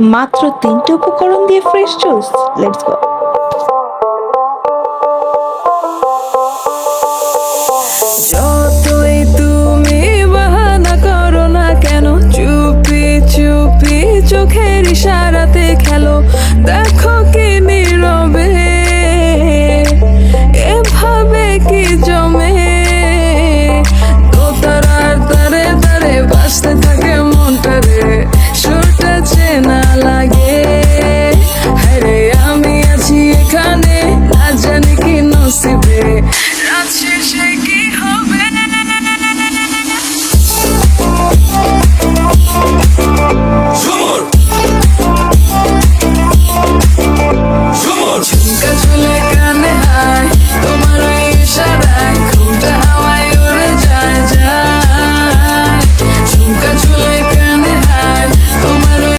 মাত্র তিনটে উপকরণ দিয়ে ফ্রেশ জুস লেটস গো যতই তুমি বাহানা করো না কেন চোখের ইশারাতে খেলো। রাত শেষে কি